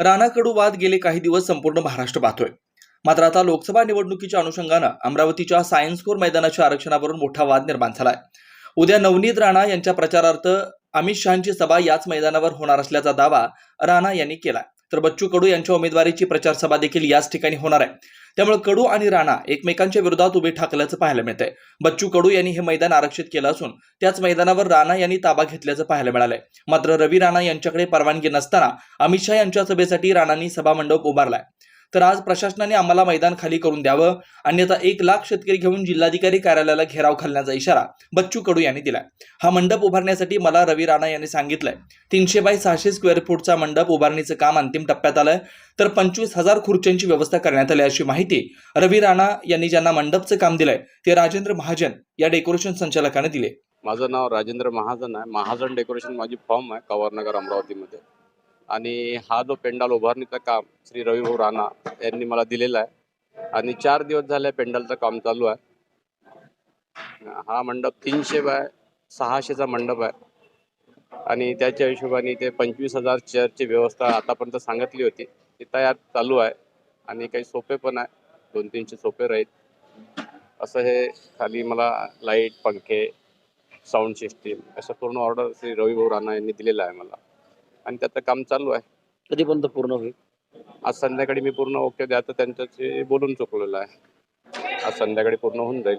राणा कडू वाद गेले काही दिवस संपूर्ण महाराष्ट्र पाहतोय मात्र आता लोकसभा निवडणुकीच्या अनुषंगानं अमरावतीच्या सायन्स कोर मैदानाच्या आरक्षणावरून मोठा वाद निर्माण झालाय. उद्या नवनीत राणा यांच्या प्रचारार्थ अमित शहाची सभा याच मैदानावर होणार असल्याचा दावा राणा यांनी केलाय. तर बच्चू कडू यांच्या उमेदवारीची प्रचार सभा देखील याच ठिकाणी होणार आहे. त्यामुळे कडू आणि राणा एकमेकांच्या विरोधात उभे ठाकल्याचं पाहायला मिळतंय. बच्चू कडू यांनी हे मैदान आरक्षित केलं असून त्याच मैदानावर राणा यांनी ताबा घेतल्याचं पाहायला मिळालंय. मात्र रवी राणा यांच्याकडे परवानगी नसताना अमित शहा यांच्या सभेसाठी राणांनी सभामंडप उभारलाय. तर आज प्रशासनाने आम्हाला मैदान खाली करून द्यावं. अन्यथा एक लाख शेतकरी घेऊन जिल्हाधिकारी कार्यालयाला घेराव घालण्याचा इशारा बच्चू कडू यांनी दिलाय. हा मंडप उभारण्यासाठी मला रवी राणा यांनी सांगितलंय. तीनशे बाय सहाशे स्क्वेअर फूटचा मंडप उभारणीचं काम अंतिम टप्प्यात आलंय. तर पंचवीस हजार खुर्च्यांची व्यवस्था करण्यात आली अशी माहिती रवी राणा यांनी ज्यांना मंडपचं काम दिलंय ते राजेंद्र महाजन या डेकोरेशन संचालकाने दिले. माझं नाव राजेंद्र महाजन आहे. महाजन डेकोरेशन माझी फॉर्म आहे कवारनगर अमरावतीमध्ये. आणि हा जो पेंडाल उभारणीचं काम श्री रविभाऊ राणा यांनी मला दिलेला आहे. आणि चार दिवस झाले पेंडालचं काम चालू आहे. हा मंडप तीनशे बाय सहाशेचा मंडप आहे. आणि त्याच्या हिशोबाने ते पंचवीस हजार चेअरची व्यवस्था आतापर्यंत सांगितली होती. ती तयार चालू आहे. आणि काही सोपे पण आहे. दोन तीनशे सोपे राहील. असं हे खाली मला लाइट पंखे साऊंड सिस्टीम असं पूर्ण ऑर्डर श्री रविभाऊ राणा यांनी दिलेला आहे मला. आणि त्याचं काम चालू आहे. कधीपर्यंत पूर्ण होईल? आज संध्याकाळी मी पूर्ण ओके द्यायचं त्यांच्याशी बोलून चुकलेलं आहे. आज संध्याकाळी पूर्ण होऊन जाईल.